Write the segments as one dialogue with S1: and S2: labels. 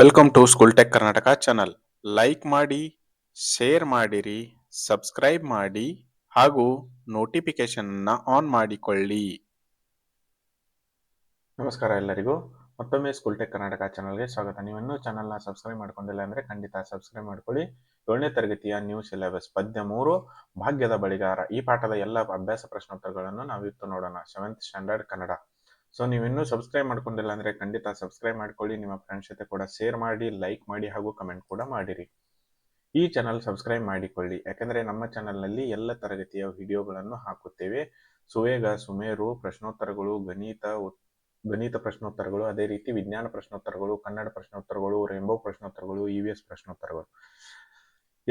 S1: Welcome to school tech Karnataka channel like ಮಾಡಿ share ಮಾಡಿರಿ subscribe ಮಾಡಿ, ಹಾಗೂ ನೋಟಿಫಿಕೇಶನ್ ಆನ್ ಮಾಡಿಕೊಳ್ಳಿ. ನಮಸ್ಕಾರ ಎಲ್ಲರಿಗೂ. ಮತ್ತೊಮ್ಮೆ ಸ್ಕೂಲ್ ಟೆಕ್ ಕರ್ನಾಟಕ ಚಾನಲ್ಗೆ ಸ್ವಾಗತ. ನೀವಿನ್ನೂ ಚಾನಲ್ನ ಸಬ್ಸ್ಕ್ರೈಬ್ ಮಾಡ್ಕೊಂಡಿಲ್ಲ ಅಂದರೆ ಖಂಡಿತ ಸಬ್ಸ್ಕ್ರೈಬ್ ಮಾಡ್ಕೊಳ್ಳಿ. ಏಳನೇ ತರಗತಿಯ ನ್ಯೂ ಸಿಲೆಬಸ್ ಪದ್ಯ ಮೂರು, ಭಾಗ್ಯದ ಬಳಿಗಾರ. ಈ ಪಾಠದ ಎಲ್ಲ ಅಭ್ಯಾಸ ಪ್ರಶ್ನೋತ್ತರಗಳನ್ನು ನಾವಿತ್ತು ನೋಡೋಣ. Seventh standard Kannada. ಸೊ ನೀವಿನ್ನೂ ಸಬ್ಸ್ಕ್ರೈಬ್ ಮಾಡ್ಕೊಂಡಿಲ್ಲ ಅಂದ್ರೆ ಖಂಡಿತ ಸಬ್ಸ್ಕ್ರೈಬ್ ಮಾಡ್ಕೊಳ್ಳಿ, ನಿಮ್ಮ ಫ್ರೆಂಡ್ಸ್ ಜೊತೆ ಕೂಡ ಶೇರ್ ಮಾಡಿ ಲೈಕ್ ಮಾಡಿ ಹಾಗೂ ಕಮೆಂಟ್ ಕೂಡ ಮಾಡಿರಿ. ಈ ಚಾನಲ್ ಸಬ್ಸ್ಕ್ರೈಬ್ ಮಾಡಿಕೊಳ್ಳಿ. ಯಾಕಂದ್ರೆ ನಮ್ಮ ಚಾನಲ್ನಲ್ಲಿ ಎಲ್ಲ ತರಗತಿಯ ವಿಡಿಯೋಗಳನ್ನು ಹಾಕುತ್ತೇವೆ. ಸುವೇಗ, ಸುಮೇರು, ಪ್ರಶ್ನೋತ್ತರಗಳು, ಗಣಿತ ಗಣಿತ ಪ್ರಶ್ನೋತ್ತರಗಳು, ಅದೇ ರೀತಿ ವಿಜ್ಞಾನ ಪ್ರಶ್ನೋತ್ತರಗಳು, ಕನ್ನಡ ಪ್ರಶ್ನೋತ್ತರಗಳು ರೇಂಬೋ ಪ್ರಶ್ನೋತ್ತರಗಳು ಇ ವಿ ಎಸ್ ಪ್ರಶ್ನೋತ್ತರಗಳು.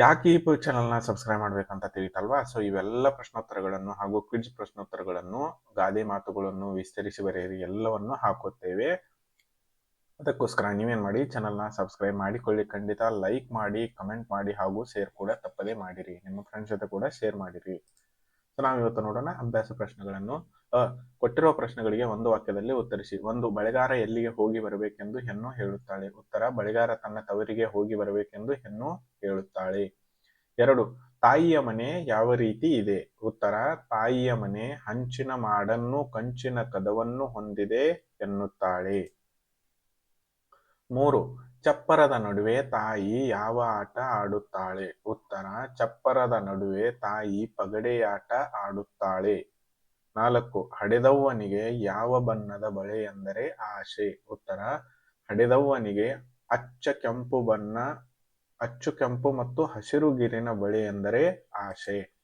S1: ಯಾಕೆ ಈ ಚಾನಲ್ನ ಸಬ್ಸ್ಕ್ರೈಬ್ ಮಾಡ್ಬೇಕಂತ ತಿಳಿತಲ್ವಾ? ಸೊ ಇವೆಲ್ಲ ಪ್ರಶ್ನೋತ್ತರಗಳನ್ನು ಹಾಗೂ ಕ್ವಿಜ್ ಪ್ರಶ್ನೋತ್ತರಗಳನ್ನು, ಗಾದೆ ಮಾತುಗಳನ್ನು ವಿಸ್ತರಿಸಿ ಬರೆಯಿರಿ, ಎಲ್ಲವನ್ನು ಹಾಕುತ್ತೇವೆ. ಅದಕ್ಕೋಸ್ಕರ ನೀವೇನ್ ಮಾಡಿ ಚಾನಲ್ನ ಸಬ್ಸ್ಕ್ರೈಬ್ ಮಾಡಿಕೊಳ್ಳಿ. ಖಂಡಿತ ಲೈಕ್ ಮಾಡಿ ಕಮೆಂಟ್ ಮಾಡಿ ಹಾಗೂ ಶೇರ್ ಕೂಡ ತಪ್ಪದೇ ಮಾಡಿರಿ. ನಿಮ್ಮ ಫ್ರೆಂಡ್ಸ್ ಜೊತೆ ಕೂಡ ಶೇರ್ ಮಾಡಿರಿ. ಸೊ ನಾವು ಇವತ್ತು ನೋಡೋಣ ಅಭ್ಯಾಸ ಪ್ರಶ್ನೆಗಳನ್ನು. ಅ ಕೊಟ್ಟಿರುವ ಪ್ರಶ್ನೆಗಳಿಗೆ ಒಂದು ವಾಕ್ಯದಲ್ಲಿ ಉತ್ತರಿಸಿ. ಒಂದು, ಬಳೆಗಾರ ಎಲ್ಲಿಗೆ ಹೋಗಿ ಬರಬೇಕೆಂದು ಹೆಣ್ಣು ಹೇಳುತ್ತಾಳೆ. ಉತ್ತರ, ಬಳೆಗಾರ ತನ್ನ ತವರಿಗೆ ಹೋಗಿ ಬರಬೇಕೆಂದು ಹೆಣ್ಣು ಹೇಳುತ್ತಾಳೆ. ಎರಡು, ತಾಯಿಯ ಮನೆ ಯಾವ ರೀತಿ ಇದೆ? ಉತ್ತರ, ತಾಯಿಯ ಮನೆ ಹಂಚಿನ ಮಾಡನ್ನು ಕಂಚಿನ ಕದವನ್ನು ಹೊಂದಿದೆ ಎನ್ನುತ್ತಾಳೆ. ಮೂರು ಚಪ್ಪರದ ನಡುವೆ ತಾಯಿ ಯಾವ ಆಟ ಆಡುತ್ತಾಳೆ? ಉತ್ತರ, ಚಪ್ಪರದ ನಡುವೆ ತಾಯಿ ಪಗಡೆಯಾಟ ಆಡುತ್ತಾಳೆ. ನಾಲ್ಕು, ಹಡೆದವ್ವನಿಗೆ ಯಾವ ಬಣ್ಣದ ಬಳೆ ಎಂದರೆ ಆಶೆ? ಉತ್ತರ, ಹಡೆದವ್ವನಿಗೆ ಅಚ್ಚ ಕೆಂಪು ಬಣ್ಣ, ಅಚ್ಚು ಕೆಂಪು ಮತ್ತು ಹಸಿರು ಗಿರಿನ ಬಳೆ ಎಂದರೆ ಆಶೆ.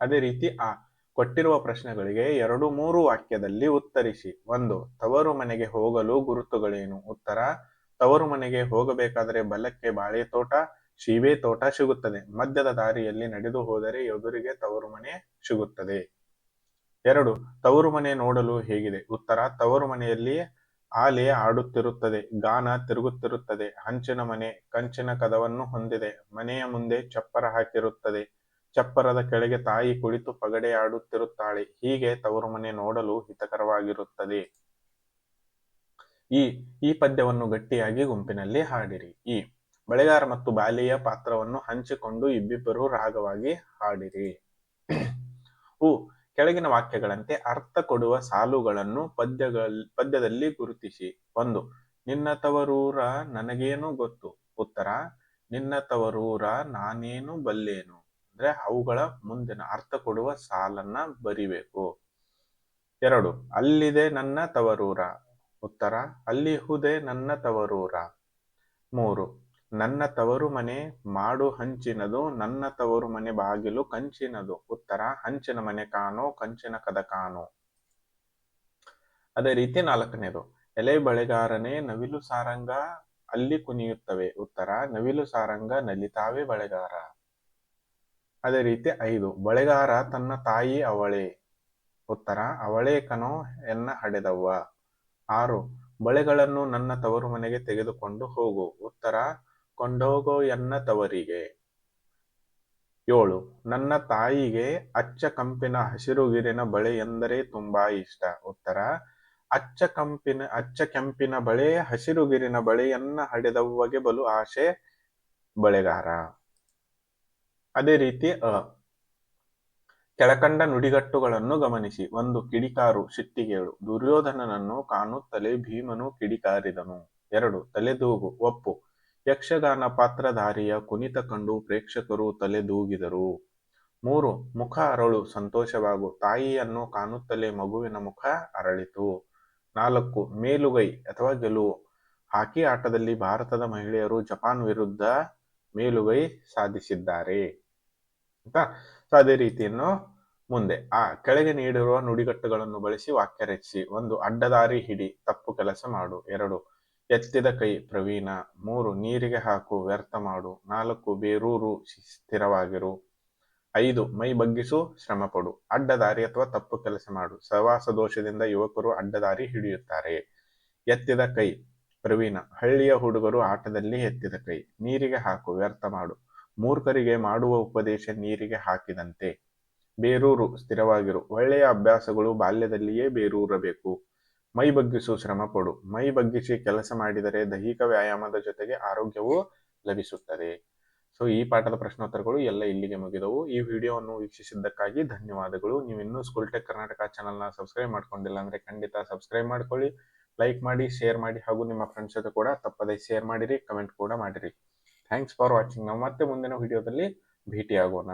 S1: ಅದೇ ರೀತಿ ಆ, ಕೊಟ್ಟಿರುವ ಪ್ರಶ್ನೆಗಳಿಗೆ ಎರಡು ಮೂರು ವಾಕ್ಯದಲ್ಲಿ ಉತ್ತರಿಸಿ. ಒಂದು, ತವರು ಮನೆಗೆ ಹೋಗಲು ಗುರುತುಗಳೇನು? ಉತ್ತರ ತವರು ಮನೆಗೆ ಹೋಗಬೇಕಾದರೆ ಬಲಕ್ಕೆ ಬಾಳೆ ತೋಟ ಶೀಬೆ ತೋಟ ಸಿಗುತ್ತದೆ. ಮಧ್ಯದ ದಾರಿಯಲ್ಲಿ ನಡೆದು ಹೋದರೆ ಎದುರಿಗೆ ತವರು ಮನೆ ಸಿಗುತ್ತದೆ. ಎರಡು, ತವರು ಮನೆ ನೋಡಲು ಹೇಗಿದೆ? ಉತ್ತರ, ತವರು ಮನೆಯಲ್ಲಿ ಆಲೆ ಆಡುತ್ತಿರುತ್ತದೆ, ಗಾನ ತಿರುಗುತ್ತಿರುತ್ತದೆ, ಹಂಚಿನ ಮನೆ ಕಂಚಿನ ಕದವನ್ನು ಹೊಂದಿದೆ, ಮನೆಯ ಮುಂದೆ ಚಪ್ಪರ ಹಾಕಿರುತ್ತದೆ, ಚಪ್ಪರದ ಕೆಳಗೆ ತಾಯಿ ಕುಳಿತು ಪಗಡೆ ಆಡುತ್ತಿರುತ್ತಾಳೆ, ಹೀಗೆ ತವರು ಮನೆ ನೋಡಲು ಹಿತಕರವಾಗಿರುತ್ತದೆ. ಈ ಈ ಪದ್ಯವನ್ನು ಗಟ್ಟಿಯಾಗಿ ಗುಂಪಿನಲ್ಲಿ ಹಾಡಿರಿ. ಈ, ಬಳೆಗಾರ ಮತ್ತು ಬಾಲಿಯ ಪಾತ್ರವನ್ನು ಹಂಚಿಕೊಂಡು ಇಬ್ಬಿಬ್ಬರು ರಾಗವಾಗಿ ಹಾಡಿರಿ. ಉ ಕೆಳಗಿನ ವಾಕ್ಯಗಳಂತೆ ಅರ್ಥ ಕೊಡುವ ಸಾಲುಗಳನ್ನು ಪದ್ಯಗಳ, ಪದ್ಯದಲ್ಲಿ ಗುರುತಿಸಿ. ಒಂದು, ನಿನ್ನ ತವರೂರ ನನಗೇನು ಗೊತ್ತು? ಉತ್ತರ, ನಿನ್ನ ತವರೂರ ನಾನೇನು ಬಲ್ಲೇನು? ಅಂದ್ರೆ ಅವುಗಳ ಮುಂದಿನ ಅರ್ಥ ಕೊಡುವ ಸಾಲನ್ನ ಬರಿಬೇಕು. ಎರಡು, ಅಲ್ಲಿದೆ ನನ್ನ ತವರೂರ. ಉತ್ತರ ಅಲ್ಲಿಹುದೇ ನನ್ನ ತವರೂರ. ಮೂರು, ನನ್ನ ತವರು ಮನೆ ಮಾಡು ಹಂಚಿನದು, ನನ್ನ ತವರು ಮನೆ ಬಾಗಿಲು ಕಂಚಿನದು. ಉತ್ತರ, ಹಂಚಿನ ಮನೆ ಕಾಣೋ, ಕಂಚಿನ ಕದ ಕಾಣೋ. ಅದೇ ರೀತಿ ನಾಲ್ಕನೇದು, ಎಲೆ ಬಳೆಗಾರನೇ ನವಿಲು ಸಾರಂಗ ಅಲ್ಲಿ ಕುಣಿಯುತ್ತವೆ. ಉತ್ತರ, ನವಿಲು ಸಾರಂಗ ನಲಿತಾವೆ ಬಳೆಗಾರ. ಅದೇ ರೀತಿ ಐದು, ಬಳೆಗಾರ ತನ್ನ ತಾಯಿ ಅವಳೆ. ಉತ್ತರ, ಅವಳೇ ಕನೋ ಎನ್ನ ಹಡೆದವ್ವ. ಆರು, ಬಳೆಗಳನ್ನು ನನ್ನ ತವರು ಮನೆಗೆ ತೆಗೆದುಕೊಂಡು ಹೋಗು, ಉತ್ತರ, ಕೊಂಡೋಗೋ ಎನ್ನ ತವರಿಗೆ. ಏಳು, ನನ್ನ ತಾಯಿಗೆ ಅಚ್ಚ ಕಂಪಿನ ಹಸಿರುಗಿರಿನ ಬಳೆ ಎಂದರೆ ತುಂಬಾ ಇಷ್ಟ. ಉತ್ತರ, ಅಚ್ಚ ಕಂಪಿನ, ಅಚ್ಚ ಕೆಂಪಿನ ಬಳೆ ಹಸಿರುಗಿರಿನ ಬಳೆಯನ್ನ ಹಡೆದವ್ವಗೆ ಬಲು ಆಶೆ, ಬಳೆಗಾರ. ಅದೇ ರೀತಿ ಅ. ಕೆಳಕಂಡ ನುಡಿಗಟ್ಟುಗಳನ್ನು ಗಮನಿಸಿ. ಒಂದು ಕಿಡಿಕಾರು ಶಿಟ್ಟಿಗೇಳು. ದುರ್ಯೋಧನನನ್ನು ಕಾಣುತ್ತಲೇ ಭೀಮನು ಕಿಡಿಕಾರಿದನು. ಎರಡು, ತಲೆದೂಗು. ಒಪ್ಪು. ಯಕ್ಷಗಾನ ಪಾತ್ರಧಾರಿಯ ಕುಣಿತ ಕಂಡು ಪ್ರೇಕ್ಷಕರು ತಲೆದೂಗಿದರು. ಮೂರು, ಮುಖ ಅರಳು ಸಂತೋಷವಾಗು. ತಾಯಿಯನ್ನು ಕಾಣುತ್ತಲೇ ಮಗುವಿನ ಮುಖ ಅರಳಿತು. ನಾಲ್ಕು, ಮೇಲುಗೈ ಅಥವಾ ಗೆಲುವು. ಹಾಕಿ ಆಟದಲ್ಲಿ ಭಾರತದ ಮಹಿಳೆಯರು ಜಪಾನ್ ವಿರುದ್ಧ ಮೇಲುಗೈ ಸಾಧಿಸಿದ್ದಾರೆ. ಆಯ್ತಾ ಸೊ ಅದೇ ರೀತಿಯನ್ನು ಮುಂದೆ, ಆ ಕೆಳಗೆ ನೀಡಿರುವ ನುಡಿಗಟ್ಟುಗಳನ್ನು ಬಳಸಿ ವಾಕ್ಯ ರಚಿಸಿ, ಒಂದು ಅಡ್ಡದಾರಿ ಹಿಡಿ, ತಪ್ಪು ಕೆಲಸ ಮಾಡು. ಎರಡು, ಎತ್ತಿದ ಕೈ ಪ್ರವೀಣ. ಮೂರು, ನೀರಿಗೆ ಹಾಕು, ವ್ಯರ್ಥ ಮಾಡು. ನಾಲ್ಕು, ಬೇರೂರು ಸ್ಥಿರವಾಗಿರು. ಐದು, ಮೈ ಬಗ್ಗಿಸು, ಶ್ರಮ ಪಡು. ಅಡ್ಡದಾರಿ ಅಥವಾ ತಪ್ಪು ಕೆಲಸ ಮಾಡು. ಸಹವಾಸ ದೋಷದಿಂದ ಯುವಕರು ಅಡ್ಡದಾರಿ ಹಿಡಿಯುತ್ತಾರೆ. ಎತ್ತಿದ ಕೈ ಪ್ರವೀಣ. ಹಳ್ಳಿಯ ಹುಡುಗರು ಆಟದಲ್ಲಿ ಎತ್ತಿದ ಕೈ. ನೀರಿಗೆ ಹಾಕು, ವ್ಯರ್ಥ ಮಾಡು. ಮೂರ್ಖರಿಗೆ ಮಾಡುವ ಉಪದೇಶ ನೀರಿಗೆ ಹಾಕಿದಂತೆ. ಬೇರೂರು, ಸ್ಥಿರವಾಗಿರು. ಒಳ್ಳೆಯ ಅಭ್ಯಾಸಗಳು ಬಾಲ್ಯದಲ್ಲಿಯೇ ಬೇರೂರಬೇಕು. ಮೈ ಬಗ್ಗಿಸು ಶ್ರಮ ಪಡು. ಮೈ ಬಗ್ಗಿಸಿ ಕೆಲಸ ಮಾಡಿದರೆ ದೈಹಿಕ ವ್ಯಾಯಾಮದ ಜೊತೆಗೆ ಆರೋಗ್ಯವು ಲಭಿಸುತ್ತದೆ. ಸೊ ಈ ಪಾಠದ ಪ್ರಶ್ನೋತ್ತರಗಳು ಎಲ್ಲ ಇಲ್ಲಿಗೆ ಮುಗಿದವು. ಈ ವಿಡಿಯೋವನ್ನು ವೀಕ್ಷಿಸಿದ್ದಕ್ಕಾಗಿ ಧನ್ಯವಾದಗಳು. ನೀವು ಇನ್ನೂ ಸ್ಕೂಲ್ ಟೆಕ್ ಕರ್ನಾಟಕ ಚಾನಲ್ನ ಸಬ್ಸ್ಕ್ರೈಬ್ ಮಾಡ್ಕೊಂಡಿಲ್ಲ ಅಂದರೆ ಖಂಡಿತ ಸಬ್ಸ್ಕ್ರೈಬ್ ಮಾಡ್ಕೊಳ್ಳಿ. ಲೈಕ್ ಮಾಡಿ ಶೇರ್ ಮಾಡಿ ಹಾಗೂ ನಿಮ್ಮ ಫ್ರೆಂಡ್ಸ್ ಜೊತೆ ಕೂಡ ತಪ್ಪದೇ ಶೇರ್ ಮಾಡಿರಿ. ಕಮೆಂಟ್ ಕೂಡ ಮಾಡಿರಿ. ಥ್ಯಾಂಕ್ಸ್ ಫಾರ್ ವಾಚಿಂಗ್ ನಾವು ಮತ್ತೆ ಮುಂದಿನ ವಿಡಿಯೋದಲ್ಲಿ ಭೇಟಿಯಾಗೋಣ.